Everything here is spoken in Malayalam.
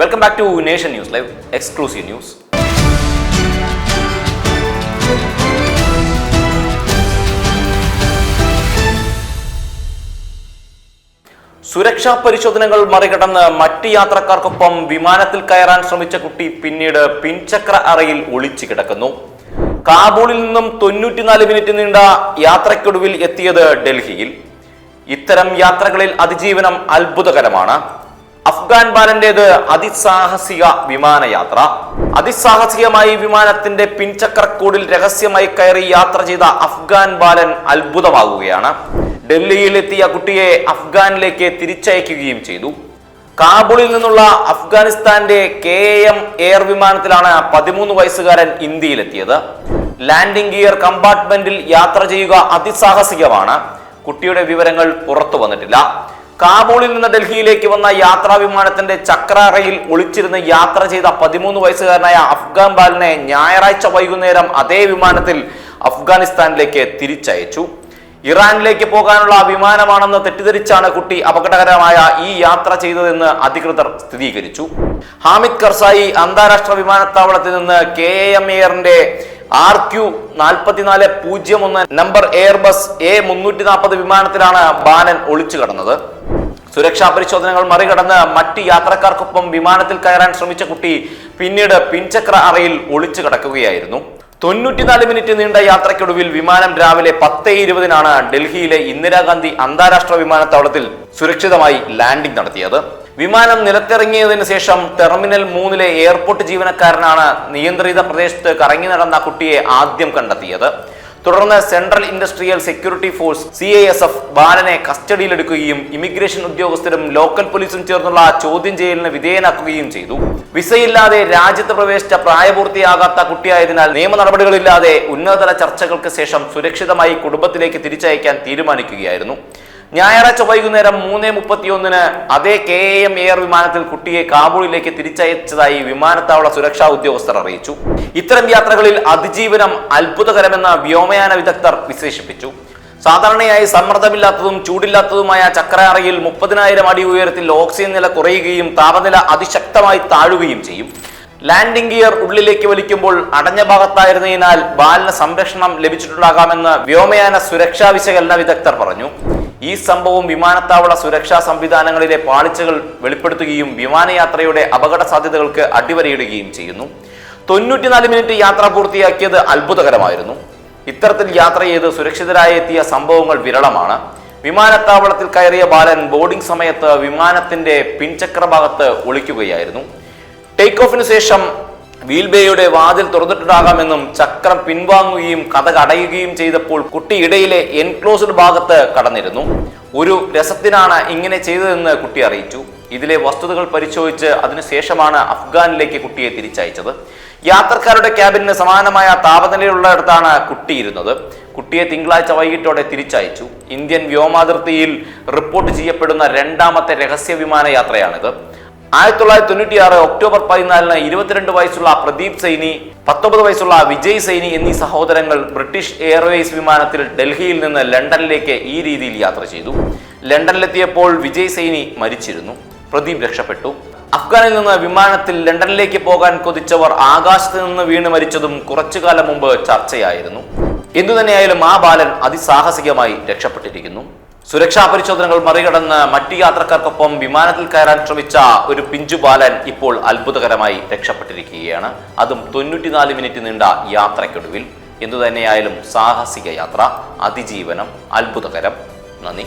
Welcome back to Nation News live exclusive news സുരക്ഷാ പരിശോധനകൾ മറികടന്ന് മറ്റ് യാത്രക്കാർക്കൊപ്പം വിമാനത്തിൽ കയറാൻ ശ്രമിച്ച കുട്ടി പിന്നീട് പിൻചക്ര അറയിൽ ഒളിച്ചു കിടക്കുന്നു. കാബൂളിൽ നിന്നും തൊണ്ണൂറ്റിനാല് മിനിറ്റ് നീണ്ട യാത്രയ്ക്കൊടുവിൽ എത്തിയത് ഡൽഹിയിൽ. ഇത്തരം യാത്രകളിൽ അതിജീവനം അത്ഭുതകരമാണ്. അഫ്ഗാൻ ബാലന്റേത് അതിസാഹസിക വിമാനയാത്ര. അതിസാഹസികമായി വിമാനത്തിന്റെ പിൻചക്രക്കൂടിൽ രഹസ്യമായി കയറി യാത്ര ചെയ്ത അഫ്ഗാൻ ബാലൻ അത്ഭുതമാകുകയാണ്. ഡൽഹിയിൽ എത്തിയ കുട്ടിയെ അഫ്ഗാനിലേക്ക് തിരിച്ചയക്കുകയും ചെയ്തു. കാബൂളിൽ നിന്നുള്ള അഫ്ഗാനിസ്ഥാന്റെ കെ എം എയർ വിമാനത്തിലാണ് പതിമൂന്ന് വയസ്സുകാരൻ ഇന്ത്യയിലെത്തിയത്. ലാൻഡിംഗ് ഗിയർ കമ്പാർട്ട്മെന്റിൽ യാത്ര ചെയ്യുക അതിസാഹസികമാണ്. കുട്ടിയുടെ വിവരങ്ങൾ പുറത്തു വന്നിട്ടില്ല. കാബൂളിൽ നിന്ന് ഡൽഹിയിലേക്ക് വന്ന യാത്രാ വിമാനത്തിന്റെ ചക്രാറയിൽ ഒളിച്ചിരുന്ന് യാത്ര ചെയ്ത പതിമൂന്ന് വയസ്സുകാരനായ അഫ്ഗാൻ ബാലിനെ ഞായറാഴ്ച വൈകുന്നേരം അതേ വിമാനത്തിൽ അഫ്ഗാനിസ്ഥാനിലേക്ക് തിരിച്ചയച്ചു. ഇറാനിലേക്ക് പോകാനുള്ള വിമാനമാണെന്ന് തെറ്റിദ്ധരിച്ചാണ് കുട്ടി അപകടകരമായ ഈ യാത്ര ചെയ്തതെന്ന് അധികൃതർ സ്ഥിരീകരിച്ചു. ഹാമിദ് കർസായി അന്താരാഷ്ട്ര വിമാനത്താവളത്തിൽ നിന്ന് കെ എം എയറിന്റെ ആർ ക്യു നാൽപ്പത്തിനാല് പൂജ്യം ഒന്ന് നമ്പർ എയർബസ് എ മുന്നൂറ്റി നാൽപ്പത് വിമാനത്തിലാണ് ബാനൻ ഒളിച്ചു കടന്നത് സുരക്ഷാ പരിശോധനകൾ മറികടന്ന് മറ്റ് യാത്രക്കാർക്കൊപ്പം വിമാനത്തിൽ കയറാൻ ശ്രമിച്ച കുട്ടി പിന്നീട് പിൻചക്ര അറയിൽ ഒളിച്ചു കിടക്കുകയായിരുന്നു. തൊണ്ണൂറ്റിനാല് മിനിറ്റ് നീണ്ട യാത്രയ്ക്കൊടുവിൽ വിമാനം രാവിലെ പത്ത് ഇരുപതിനാണ് ഡൽഹിയിലെ ഇന്ദിരാഗാന്ധി അന്താരാഷ്ട്ര വിമാനത്താവളത്തിൽ സുരക്ഷിതമായി ലാൻഡിംഗ് നടത്തിയത്. വിമാനം നിലത്തിറങ്ങിയതിനു ശേഷം ടെർമിനൽ മൂന്നിലെ എയർപോർട്ട് ജീവനക്കാരനാണ് നിയന്ത്രിത പ്രദേശത്ത് കറങ്ങി നടന്ന കുട്ടിയെ ആദ്യം കണ്ടെത്തിയത്. തുടർന്ന് Central Industrial Security Force C I S F ബാലനെ കസ്റ്റഡിയിലെടുക്കുകയും ഇമിഗ്രേഷൻ ഉദ്യോഗസ്ഥരും ലോക്കൽ പോലീസും ചേർന്നുള്ള ചോദ്യം ചെയ്യലിന് വിധേയനാക്കുകയും ചെയ്തു. വിസയില്ലാതെ രാജ്യത്ത് പ്രവേശിച്ച പ്രായപൂർത്തിയാകാത്ത കുട്ടിയായതിനാൽ നിയമ നടപടികളില്ലാതെ ഉന്നതതല ചർച്ചകൾക്ക് ശേഷം സുരക്ഷിതമായി കുടുംബത്തിലേക്ക് തിരിച്ചയക്കാൻ തീരുമാനിക്കുകയായിരുന്നു. ഞായറാഴ്ച വൈകുന്നേരം മൂന്ന് മുപ്പത്തിയൊന്നിന് അതേ കെ എം എയർ വിമാനത്തിൽ കുട്ടിയെ കാബൂളിലേക്ക് തിരിച്ചയച്ചതായി വിമാനത്താവള സുരക്ഷാ ഉദ്യോഗസ്ഥർ അറിയിച്ചു. ഇത്തരം യാത്രകളിൽ അതിജീവനം അത്ഭുതകരമെന്ന് വ്യോമയാന വിദഗ്ധർ വിശേഷിപ്പിച്ചു. സാധാരണയായി സമ്മർദ്ദമില്ലാത്തതും ചൂടില്ലാത്തതുമായ ചക്രാറയിൽ മുപ്പതിനായിരം അടി ഉയരത്തിൽ ഓക്സിജൻ നില കുറയുകയും താപനില അതിശക്തമായി താഴുകയും ചെയ്യും. ലാൻഡിംഗ് ഗിയർ ഉള്ളിലേക്ക് വലിക്കുമ്പോൾ അടഞ്ഞ ഭാഗത്തായിരുന്നതിനാൽ ബാലിന് സംരക്ഷണം ലഭിച്ചിട്ടുണ്ടാകാമെന്ന് വ്യോമയാന സുരക്ഷാ വിശകലന വിദഗ്ധർ പറഞ്ഞു. ഈ സംഭവം വിമാനത്താവള സുരക്ഷാ സംവിധാനങ്ങളിലെ പാളിച്ചകൾ വെളിപ്പെടുത്തുകയും വിമാനയാത്രയുടെ അപകട സാധ്യതകൾക്ക് അടിവരയിടുകയും ചെയ്യുന്നു. തൊണ്ണൂറ്റിനാല് മിനിറ്റ് യാത്ര പൂർത്തിയാക്കിയത് അത്ഭുതകരമായിരുന്നു. ഇത്തരത്തിൽ യാത്ര ചെയ്ത് സുരക്ഷിതരായി എത്തിയ സംഭവങ്ങൾ വിരളമാണ്. വിമാനത്താവളത്തിൽ കയറിയ ബാലൻ ബോർഡിംഗ് സമയത്ത് വിമാനത്തിന്റെ പിൻചക്രഭാഗത്ത് ഒളിക്കുകയായിരുന്നു. ടേക്ക് ഓഫിന് ശേഷം വീൽബേയുടെ വാതിൽ തുറന്നിട്ടുണ്ടാകാമെന്നും ചക്രം പിൻവാങ്ങുകയും കഥ അടയുകയും ചെയ്തപ്പോൾ കുട്ടി ഇടയിലെ എൻക്ലോസ്ഡ് ഭാഗത്ത് കടന്നിരുന്നു. ഒരു രസത്തിനാണ് ഇങ്ങനെ ചെയ്തതെന്ന് കുട്ടി അറിയിച്ചു. ഇതിലെ വസ്തുതകൾ പരിശോധിച്ച് അതിനുശേഷമാണ് അഫ്ഗാനിലേക്ക് കുട്ടിയെ തിരിച്ചയച്ചത്. യാത്രക്കാരുടെ ക്യാബിന് സമാനമായ താപനിലയുള്ളിടത്താണ് കുട്ടിയിരുന്നത് കുട്ടിയെ തിങ്കളാഴ്ച വൈകിട്ടോടെ തിരിച്ചയച്ചു. ഇന്ത്യൻ വ്യോമാതിർത്തിയിൽ റിപ്പോർട്ട് ചെയ്യപ്പെടുന്ന രണ്ടാമത്തെ രഹസ്യ വിമാന യാത്രയാണിത് ആയിരത്തി തൊള്ളായിരത്തി തൊണ്ണൂറ്റി ആറ് ഒക്ടോബർ പതിനാലിന് ഇരുപത്തിരണ്ട് വയസ്സുള്ള പ്രദീപ് സൈനി പത്തൊമ്പത് വയസ്സുള്ള വിജയ് സൈനി എന്നീ സഹോദരങ്ങൾ ബ്രിട്ടീഷ് എയർവേസ് വിമാനത്തിൽ ഡൽഹിയിൽ നിന്ന് ലണ്ടനിലേക്ക് ഈ രീതിയിൽ യാത്ര ചെയ്തു. ലണ്ടനിലെത്തിയപ്പോൾ വിജയ് സൈനി മരിച്ചിരുന്നു. പ്രദീപ് രക്ഷപ്പെട്ടു. അഫ്ഗാനിൽ നിന്ന് വിമാനത്തിൽ ലണ്ടനിലേക്ക് പോകാൻ കൊതിച്ചവർ ആകാശത്ത് നിന്ന് വീണ് മരിച്ചതും കുറച്ചു കാലം മുമ്പ് ചർച്ചയായിരുന്നു. എന്തുതന്നെയായാലും ആ ബാലൻ അതിസാഹസികമായി രക്ഷപ്പെട്ടിരിക്കുന്നു. സുരക്ഷാ പരിശോധനകൾ മറികടന്ന് മറ്റു യാത്രക്കാർക്കൊപ്പം വിമാനത്തിൽ കയറാൻ ശ്രമിച്ച ഒരു പിഞ്ചു ബാലൻ ഇപ്പോൾ അത്ഭുതകരമായി രക്ഷപ്പെട്ടിരിക്കുകയാണ്. അതും തൊണ്ണൂറ്റിനാല് മിനിറ്റ് നീണ്ട യാത്രയ്ക്കൊടുവിൽ. എന്തുതന്നെയായാലും സാഹസിക യാത്ര അതിജീവനം അത്ഭുതകരം. നന്ദി.